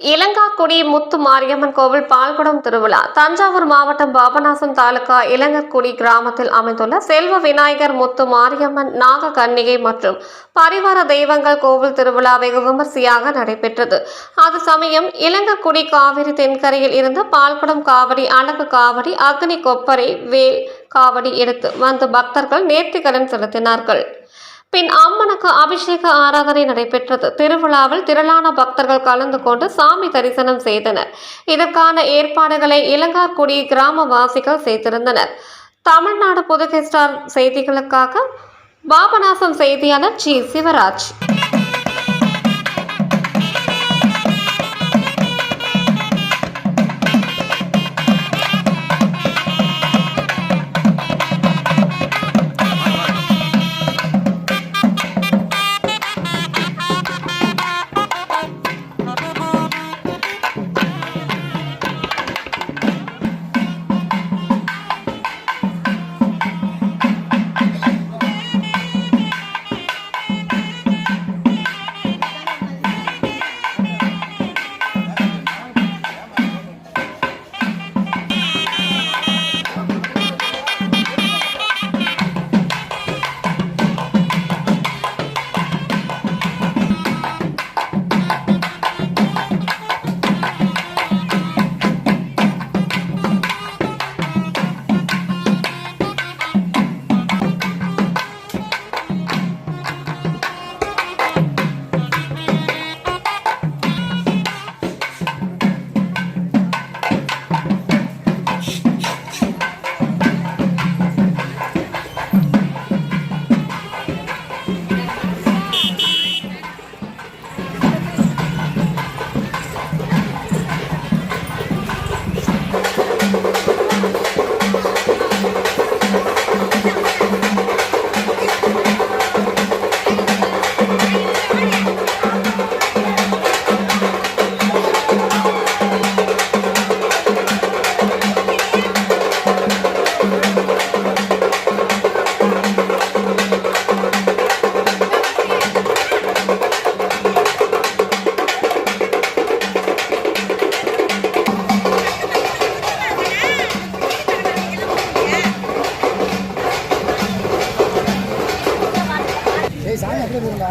இளங்காக்குடி முத்து மாரியம்மன் கோவில் பால்குடம் திருவிழா. தஞ்சாவூர் மாவட்டம் பாபநாசம் தாலுகா இளங்கக்குடி கிராமத்தில் அமைந்துள்ள செல்வ விநாயகர் முத்து மாரியம்மன் நாக கன்னிகை மற்றும் பரிவார தெய்வங்கள் கோவில் திருவிழா வெகு விமர்சையாக நடைபெற்றது. அது சமயம் இளங்கக்குடி காவிரி தென்கரையில் இருந்து பால்குடம் காவடி அழகு காவடி அக்னி கொப்பரை வேல் காவடி எடுத்து வந்து பக்தர்கள் நேர்த்திக்கடன் செலுத்தினார்கள். பின் அம்மனுக்கு அபிஷேக ஆராதனை நடைபெற்றது. திருவிழாவில் திரளான பக்தர்கள் கலந்து கொண்டு சாமி தரிசனம் செய்தனர். இதற்கான ஏற்பாடுகளை இளங்கார்குடி கிராமவாசிகள் செய்திருந்தனர். தமிழ்நாடு புதுகை ஸ்டார் செய்திகளுக்காக பாபநாசம் செய்தியாளர் ஜி. சிவராஜ். சாமி அப்படியே போயிருந்தா